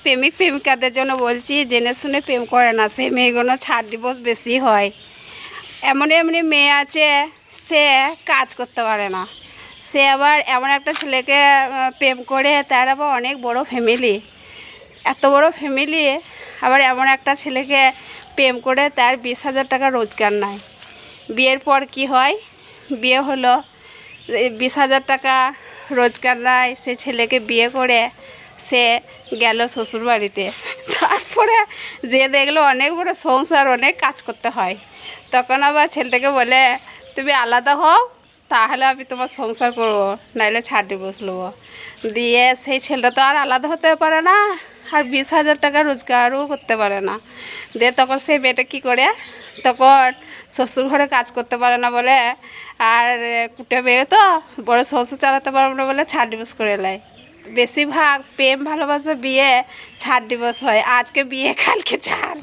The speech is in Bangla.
প্রেমিক প্রেমিকাদের জন্য বলছি, জেনে শুনে প্রেম করে না, সেই মেয়েগুলো ছাড় ডিভোর্স বেশি হয়। এমন এমনি মেয়ে আছে, সে কাজ করতে পারে না। সে আবার এমন একটা ছেলেকে প্রেম করে, তার আবার অনেক বড় ফ্যামিলি এত বড় ফ্যামিলি আবার এমন একটা ছেলেকে প্রেম করে, তার বিশ হাজার টাকা রোজগার নাই। বিয়ের পর কি হয়? বিয়ে হলো বিশ হাজার টাকা রোজগার নাই, সে ছেলেকে বিয়ে করে সে গেল শ্বশুর বাড়িতে তারপরে যে দেখল অনেক বড় সংসার, অনেক কাজ করতে হয়। তখন আবার ছেলেটাকে বলে, তুমি আলাদা হও, তাহলে আমি তোমার সংসার করব, নাইলে ছাড়ি বসলব দিয়ে সেই ছেলেটা তো আর আলাদা হতে পারে না, আর বিশ হাজার টাকা রোজগারও করতে পারে না। দিয়ে তখন সেই মেয়েটা কী করে, তখন শ্বশুর ঘরে কাজ করতে পারে না বলে, আর কুটে মেয়ে তো, বড় সংসার চালাতে পারব না বলে ছাড় ডিভোর্স করে নেয়। বেশিরভাগ প্রেম ভালোবাসা বিয়ে ছাড় দিবস হয়। আজকে বিয়ে কালকে ছাড়।